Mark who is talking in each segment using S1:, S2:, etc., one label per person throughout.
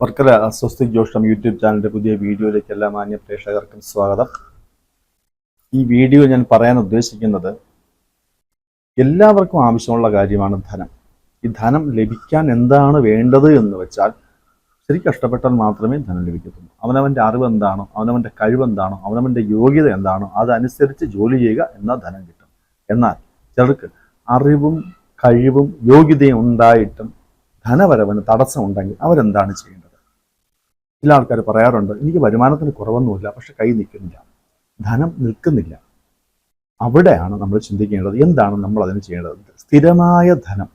S1: Varkala അസ്വസ്തി ജോഷ്ടം YouTube ചാനലിന്റെ പുതിയ വീഡിയോയിലേക്ക് എല്ലാ മാന്യ പ്രേക്ഷകർക്കും സ്വാഗതം. ഈ വീഡിയോ ഞാൻ പറയാൻ ഉദ്ദേശിക്കുന്നത് എല്ലാവർക്കും ആവശ്യമുള്ള കാര്യമാണ് ധനം. ഈ ധനം ലഭിക്കാൻ എന്താണ് വേണ്ടത് എന്ന് വെച്ചാൽ ശരി കഷ്ടപ്പെട്ടാൽ മാത്രമേ ധനം ലഭിക്കത്തുള്ളൂ. അവനവന്റെ അറിവ് എന്താണോ അവനവന്റെ കഴിവ് എന്താണോ അവനവന്റെ യോഗ്യത എന്താണോ അതനുസരിച്ച് ജോലി ചെയ്യുക എന്നാൽ ധനം കിട്ടും. എന്നാൽ ചിലർക്ക് അറിവും കഴിവും യോഗ്യതയും ഉണ്ടായിട്ടും ധനവരവിന് തടസ്സമുണ്ടെങ്കിൽ അവരെന്താണ് ചെയ്യേണ്ടത്? ചില ആൾക്കാർ പറയാറുണ്ട് എനിക്ക് വരുമാനത്തിന് കുറവൊന്നുമില്ല പക്ഷെ കൈ നിൽക്കുന്നില്ല. ധനം നിൽക്കുന്നില്ല. അവിടെയാണ് നമ്മൾ ചിന്തിക്കേണ്ടത് എന്താണ് നമ്മൾ അതിന് ചെയ്യേണ്ടത്? സ്ഥിരമായ ധനം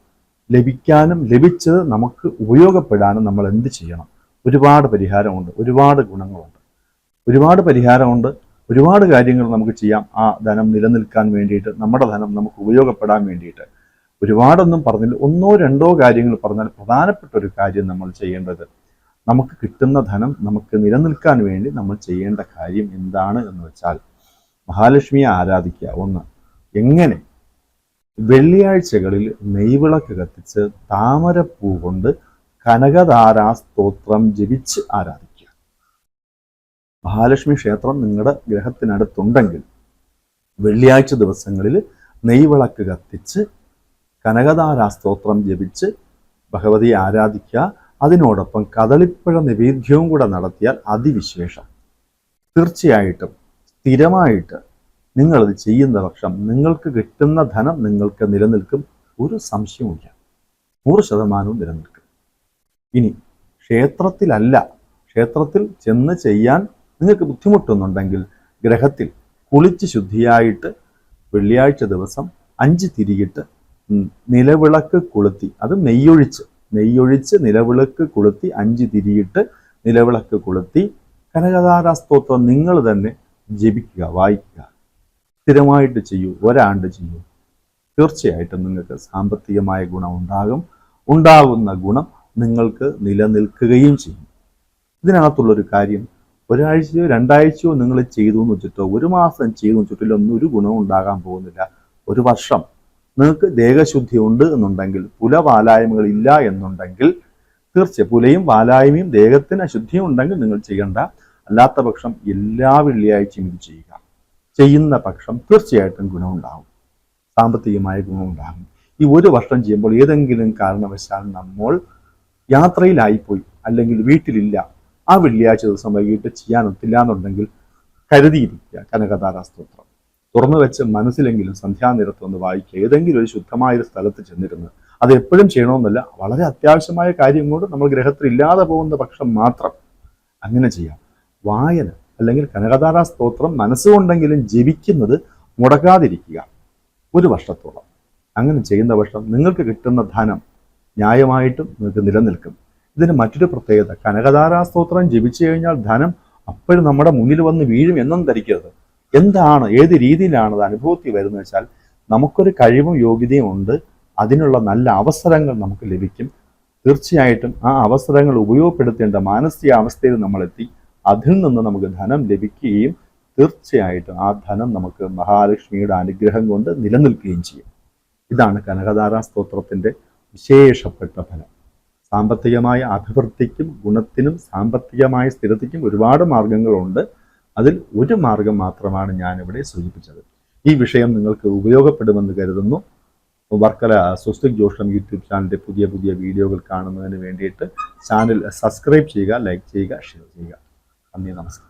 S1: ലഭിക്കാനും ലഭിച്ചത് നമുക്ക് ഉപയോഗപ്പെടാനും നമ്മൾ എന്ത് ചെയ്യണം? ഒരുപാട് പരിഹാരമുണ്ട് ഒരുപാട് ഗുണങ്ങളുണ്ട്. ഒരുപാട് പരിഹാരമുണ്ട് ഒരുപാട് കാര്യങ്ങൾ നമുക്ക് ചെയ്യാം. ആ ധനം നിലനിൽക്കാൻ വേണ്ടിയിട്ട് നമ്മുടെ ധനം നമുക്ക് ഉപയോഗപ്പെടാൻ വേണ്ടിയിട്ട്. ഒരുപാടൊന്നും പറഞ്ഞില്ല. ഒന്നോ രണ്ടോ കാര്യങ്ങൾ പറഞ്ഞാൽ പ്രധാനപ്പെട്ട ഒരു കാര്യം നമ്മൾ ചെയ്യേണ്ടത് നമുക്ക് കിട്ടുന്ന ധനം നമുക്ക് നിലനിൽക്കാൻ വേണ്ടി നമ്മൾ ചെയ്യേണ്ട കാര്യം എന്താണ് എന്ന് വെച്ചാൽ മഹാലക്ഷ്മിയെ ആരാധിക്കുക. ഒന്ന് എങ്ങനെ വെള്ളിയാഴ്ചകളിൽ നെയ്വിളക്ക് കത്തിച്ച് താമരപ്പൂ കൊണ്ട് കനകധാരാ സ്തോത്രം ജപിച്ച് ആരാധിക്കുക. മഹാലക്ഷ്മി ക്ഷേത്രം നിങ്ങളുടെ ഗ്രഹത്തിനടുത്തുണ്ടെങ്കിൽ വെള്ളിയാഴ്ച ദിവസങ്ങളിൽ നെയ്വിളക്ക് കത്തിച്ച് കനകധാരാ സ്തോത്രം ജപിച്ച് ഭഗവതിയെ ആരാധിക്കുക. അതിനോടൊപ്പം കദളിപ്പഴ നിവേദ്യവും കൂടെ നടത്തിയാൽ അതിവിശേഷം. തീർച്ചയായിട്ടും സ്ഥിരമായിട്ട് നിങ്ങളത് ചെയ്യുന്ന പക്ഷം നിങ്ങൾക്ക് കിട്ടുന്ന ധനം നിങ്ങൾക്ക് നിലനിൽക്കും. ഒരു സംശയവുമില്ല. നൂറ് ശതമാനവും നിലനിൽക്കും. ഇനി ക്ഷേത്രത്തിലല്ല ക്ഷേത്രത്തിൽ ചെന്ന് ചെയ്യാൻ നിങ്ങൾക്ക് ബുദ്ധിമുട്ടുന്നുണ്ടെങ്കിൽ ഗ്രഹത്തിൽ കുളിച്ച് ശുദ്ധിയായിട്ട് വെള്ളിയാഴ്ച ദിവസം അഞ്ച് തിരിയിട്ട് നിലവിളക്ക് കൊളുത്തി. അത് നെയ്യൊഴിച്ച്. നെയ്യൊഴിച്ച് നിലവിളക്ക് കൊളുത്തി അഞ്ച് തിരിയിട്ട് നിലവിളക്ക് കൊളുത്തി. കനകധാരാ സ്തോത്രം നിങ്ങൾ തന്നെ ജപിക്കുക വായിക്കുക. സ്ഥിരമായിട്ട് ചെയ്യൂ ഒരാണ്ട് ചെയ്യൂ. തീർച്ചയായിട്ടും നിങ്ങൾക്ക് സാമ്പത്തികമായ ഗുണം ഉണ്ടാകും. ഉണ്ടാകുന്ന ഗുണം നിങ്ങൾക്ക് നിലനിൽക്കുകയും ചെയ്യും. ഇതിനകത്തുള്ളൊരു കാര്യം ഒരാഴ്ചയോ രണ്ടാഴ്ചയോ നിങ്ങൾ ചെയ്തു എന്ന് വെച്ചിട്ടോ ഒരു മാസം ചെയ്തു എന്ന് വെച്ചിട്ടോ ഒന്നും ഒരു ഗുണവും ഉണ്ടാകാൻ പോകുന്നില്ല. ഒരു വർഷം നിങ്ങൾക്ക് ദേഹശുദ്ധി ഉണ്ട് എന്നുണ്ടെങ്കിൽ പുല വാലായ്മകൾ ഇല്ല എന്നുണ്ടെങ്കിൽ തീർച്ച പുലയും വാലായ്മയും ദേഹത്തിന് അശുദ്ധിയും ഉണ്ടെങ്കിൽ നിങ്ങൾ ചെയ്യേണ്ട അല്ലാത്ത പക്ഷം എല്ലാ വെള്ളിയാഴ്ചയും ഇത് ചെയ്യുക. ചെയ്യുന്ന പക്ഷം തീർച്ചയായിട്ടും ഗുണമുണ്ടാകും. സാമ്പത്തികമായ ഗുണമുണ്ടാകും. ഈ ഒരു വർഷം ചെയ്യുമ്പോൾ ഏതെങ്കിലും കാരണവശാൽ നമ്മൾ യാത്രയിലായിപ്പോയി അല്ലെങ്കിൽ വീട്ടിലില്ല ആ വെള്ളിയാഴ്ച ദിവസം വൈകിട്ട് ചെയ്യാൻ ഒത്തില്ല എന്നുണ്ടെങ്കിൽ കരുതിയിരിക്കുക. കനകധാരാ സ്തോത്രം. തുറന്നു വെച്ച് മനസ്സിലെങ്കിലും സന്ധ്യാനേരത്ത് ഒന്ന് വായിക്കുക. ഏതെങ്കിലും ഒരു ശുദ്ധമായ ഒരു സ്ഥലത്ത് ചെന്നിരുന്ന് അത് എപ്പോഴും ചെയ്യണമെന്നല്ല വളരെ അത്യാവശ്യമായ കാര്യം കൊണ്ട് നമ്മൾ ഗ്രഹത്തിൽ ഇല്ലാതെ പോകുന്ന പക്ഷം മാത്രം അങ്ങനെ ചെയ്യാം. വായന അല്ലെങ്കിൽ കനകധാരാ സ്തോത്രം മനസ്സുകൊണ്ടെങ്കിലും ജപിക്കുന്നത് മുടക്കാതിരിക്കുക. ഒരു വർഷത്തോളം. അങ്ങനെ ചെയ്യുന്ന വർഷം നിങ്ങൾക്ക് കിട്ടുന്ന ധനം ന്യായമായിട്ടും നിങ്ങൾക്ക് നിലനിൽക്കും. ഇതിന് മറ്റൊരു പ്രത്യേകത കനകധാരാ സ്തോത്രം ജപിച്ചു കഴിഞ്ഞാൽ ധനം അപ്പോഴും നമ്മുടെ മുന്നിൽ വന്ന് വീഴും എന്നും ധരിക്കരുത്. എന്താണ് ഏത് രീതിയിലാണ് അത് അനുഭവത്തിൽ വരുന്നത് വെച്ചാൽ നമുക്കൊരു കഴിവും യോഗ്യതയും ഉണ്ട് അതിനുള്ള നല്ല അവസരങ്ങൾ നമുക്ക് ലഭിക്കും. തീർച്ചയായിട്ടും ആ അവസരങ്ങൾ ഉപയോഗപ്പെടുത്തേണ്ട മാനസികാവസ്ഥയിൽ നമ്മളെത്തി അതിൽ നിന്ന് നമുക്ക് ധനം ലഭിക്കുകയും തീർച്ചയായിട്ടും ആ ധനം നമുക്ക് മഹാലക്ഷ്മിയുടെ അനുഗ്രഹം കൊണ്ട് നിലനിൽക്കുകയും ചെയ്യും. ഇതാണ് കനകധാരാ സ്തോത്രത്തിന്റെ വിശേഷപ്പെട്ട ഫലം. സാമ്പത്തികമായ അഭിവൃദ്ധിക്കും ഗുണത്തിനും സാമ്പത്തികമായ സ്ഥിരതയ്ക്കും ഒരുപാട് മാർഗങ്ങളുണ്ട് അതിൽ ഒരു മാർഗം മാത്രമാണ് ഞാനിവിടെ സൂചിപ്പിച്ചത്. ഈ വിഷയം നിങ്ങൾക്ക് ഉപയോഗപ്പെടുമെന്ന് കരുതുന്നു. വർക്കല സ്വസ്തിക് ജോഷം യൂട്യൂബ് ചാനലിന്റെ പുതിയ പുതിയ വീഡിയോകൾ കാണുന്നതിന് വേണ്ടിയിട്ട് ചാനൽ സബ്സ്ക്രൈബ് ചെയ്യുക ലൈക്ക് ചെയ്യുക ഷെയർ ചെയ്യുക. നന്ദി നമസ്കാരം.